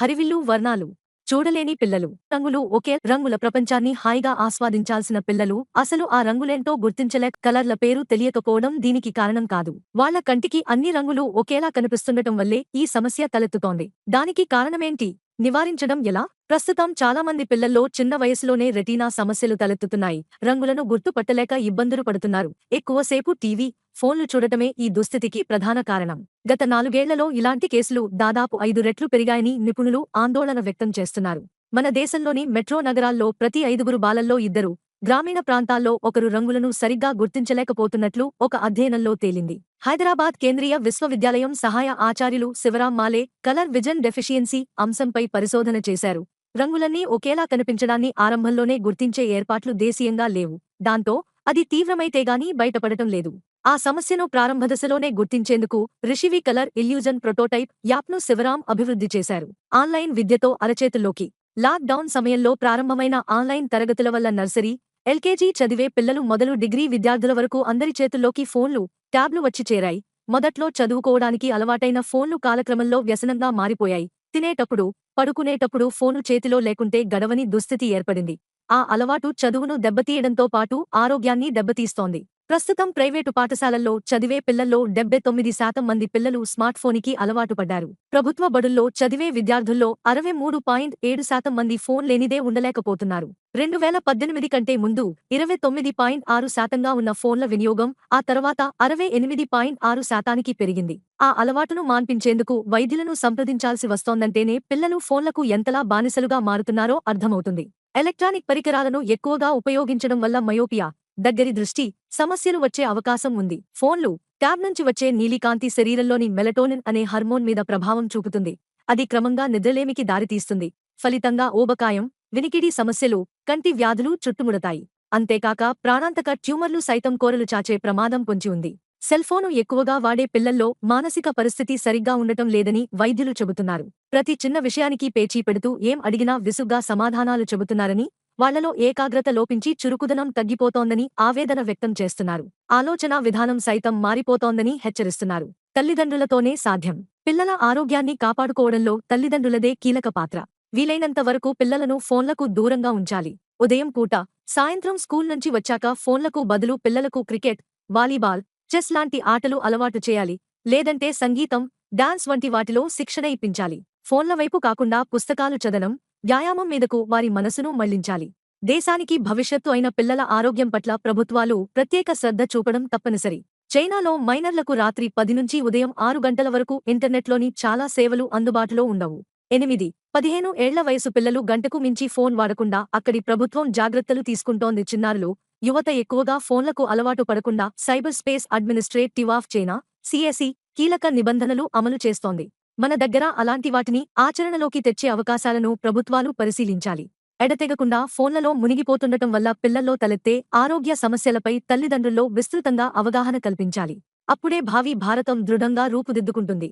హరివిల్లు వర్ణాలు. చూడలేని పిల్లలు. రంగులు ఒకే రంగుల ప్రపంచాన్ని హాయిగా ఆస్వాదించాల్సిన పిల్లలు. అసలు ఆ రంగులేంటో గుర్తించలేక కలర్ల పేరు తెలియకపోవడం దీనికి కారణం కాదు. వాళ్ళ కంటికి అన్ని రంగులు ఒకేలా కనిపిస్తుండటం వల్లే ఈ సమస్య తలెత్తుతోంది. దానికి కారణమేంటి? నివారించడం ఎలా? ప్రస్తుతం చాలా మంది పిల్లల్లో చిన్న వయసులోనే రెటీనా సమస్యలు తలెత్తుతున్నాయి. రంగులను గుర్తుపట్టలేక ఇబ్బందులు పడుతున్నారు. ఎక్కువసేపు టీవీ ఫోన్లు చూడటమే ఈ దుస్థితికి ప్రధాన కారణం. గత నాలుగేళ్ళలో ఇలాంటి కేసులు దాదాపు ఐదు రెట్లు పెరిగాయని నిపుణులు ఆందోళన వ్యక్తం చేస్తున్నారు. మన దేశంలోని మెట్రో నగరాల్లో ప్రతి ఐదుగురు బాలల్లో ఇద్దరు గ్రామీణ ప్రాంతాల్లో ఒకరు రంగులను సరిగ్గా గుర్తించలేకపోతున్నట్లు ఒక అధ్యయనంలో తేలింది. హైదరాబాద్ కేంద్రీయ విశ్వవిద్యాలయం సహాయ ఆచార్యులు Shivaram Male colour vision deficiency అంశంపై పరిశోధన చేశారు. రంగులన్నీ ఒకేలా కనిపించడాన్ని ఆరంభంలోనే గుర్తించే ఏర్పాట్లు దేశీయంగా లేవు. దాంతో అది తీవ్రమైతేగాని బయటపడటం లేదు. ఆ సమస్యను ప్రారంభదశలోనే గుర్తించేందుకు రిషివి కలర్ ఇల్యూజన్ ప్రొటోటైప్ యాప్ను శివరాం అభివృద్ధి చేశారు. ఆన్లైన్ విద్యతో అరచేతుల్లోకి. లాక్డౌన్ సమయంలో ప్రారంభమైన ఆన్లైన్ తరగతుల వల్ల నర్సరీ ఎల్కేజీ చదివే పిల్లలు మొదలు డిగ్రీ విద్యార్థుల వరకు అందరి చేతుల్లోకి ఫోన్లు ట్యాబ్లు వచ్చి చేరాయి. మొదట్లో చదువుకోవడానికి అలవాటైన ఫోన్లు కాలక్రమంలో వ్యసనంగా మారిపోయాయి. తినేటప్పుడు పడుకునేటప్పుడు ఫోను చేతిలో లేకుంటే గడవని దుస్థితి ఏర్పడింది. ఆ అలవాటు చదువును దెబ్బతీయడంతో పాటు ఆరోగ్యాన్ని దెబ్బతీస్తోంది. ప్రస్తుతం ప్రైవేటు పాఠశాలల్లో చదివే పిల్లల్లో డెబ్బై తొమ్మిది శాతం మంది పిల్లలు స్మార్ట్ ఫోనికి అలవాటు పడ్డారు. ప్రభుత్వ బడుల్లో చదివే విద్యార్థుల్లో అరవై మూడు పాయింట్ ఏడు శాతం మంది ఫోన్ లేనిదే ఉండలేకపోతున్నారు. రెండు వేల పద్దెనిమిది కంటే ముందు ఇరవై తొమ్మిది పాయింట్ ఆరు శాతంగా ఉన్న ఫోన్ల వినియోగం ఆ తర్వాత అరవై ఎనిమిది పాయింట్ ఆరు శాతానికి పెరిగింది. ఆ అలవాటును మాన్పించేందుకు వైద్యులను సంప్రదించాల్సి వస్తోందంటేనే పిల్లలు ఫోన్లకు ఎంతలా బానిసలుగా మారుతున్నారో అర్థమవుతుంది. ఎలక్ట్రానిక్ పరికరాలను ఎక్కువగా ఉపయోగించడం వల్ల మయోపియా దగ్గరి దృష్టి సమస్యలు వచ్చే అవకాశం ఉంది. ఫోన్లు ట్యాబ్ నుంచి వచ్చే నీలికాంతి శరీరంలోని మెలటోనిన్ అనే హార్మోన్ మీద ప్రభావం చూపుతుంది. అది క్రమంగా నిద్రలేమికి దారితీస్తుంది. ఫలితంగా ఊబకాయం వినికిడి సమస్యలు కంటి వ్యాధులు చుట్టుముడతాయి. అంతేకాక ప్రాణాంతక ట్యూమర్లు సైతం కోరలు చాచే ప్రమాదం పొంచి ఉంది. సెల్ఫోను ఎక్కువగా వాడే పిల్లల్లో మానసిక పరిస్థితి సరిగ్గా ఉండటం లేదని వైద్యులు చెబుతున్నారు. ప్రతి చిన్న విషయానికి పేచీ పెడుతూ ఏం అడిగినా విసుగ్గా సమాధానాలు చెబుతున్నారని వాళ్ళలో ఏకాగ్రత లోపించి చురుకుదనం తగ్గిపోతోందని ఆవేదన వ్యక్తం చేస్తున్నారు. ఆలోచనా విధానం సైతం మారిపోతోందని హెచ్చరిస్తున్నారు. తల్లిదండ్రులతోనే సాధ్యం. పిల్లల ఆరోగ్యాన్ని కాపాడుకోవడంలో తల్లిదండ్రులదే కీలక పాత్ర. వీలైనంత వరకు పిల్లలను ఫోన్లకు దూరంగా ఉంచాలి. ఉదయం పూట సాయంత్రం స్కూల్ నుంచి వచ్చాక ఫోన్లకు బదులు పిల్లలకు క్రికెట్ వాలీబాల్ చెస్ లాంటి ఆటలు అలవాటు చేయాలి. లేదంటే సంగీతం డాన్స్ వంటి వాటిలో శిక్షణ ఇప్పించాలి. ఫోన్ల వైపు కాకుండా పుస్తకాలు చదనం వ్యాయామం మీదకు వారి మనసును మళ్ళించాలి. దేశానికి భవిష్యత్తు అయిన పిల్లల ఆరోగ్యం పట్ల ప్రభుత్వాలు ప్రత్యేక శ్రద్ధ చూపడం తప్పనిసరి. చైనాలో మైనర్లకు రాత్రి పది నుంచి ఉదయం ఆరు గంటల వరకు ఇంటర్నెట్లోని చాలా సేవలు అందుబాటులో ఉండవు. ఎనిమిది పదిహేను ఏళ్ళ వయసు పిల్లలు గంటకు మించి ఫోన్ వాడకుండా అక్కడి ప్రభుత్వం జాగ్రత్తలు తీసుకుంటోంది చిన్నారులు. యువత ఎక్కువగా ఫోన్లకు అలవాటు పడకుండా cyber space administrative of China CAC కీలక నిబంధనలు అమలు చేస్తోంది. మన దగ్గర అలాంటి వాటిని ఆచరణలోకి తెచ్చే అవకాశాలను ప్రభుత్వాలు పరిశీలించాలి. ఎడతెగకుండా ఫోన్లలో మునిగిపోతుండటం వల్ల పిల్లల్లో తలెత్తే ఆరోగ్య సమస్యలపై తల్లిదండ్రుల్లో విస్తృతంగా అవగాహన కల్పించాలి. అప్పుడే భావి భారతం దృఢంగా రూపుదిద్దుకుంటుంది.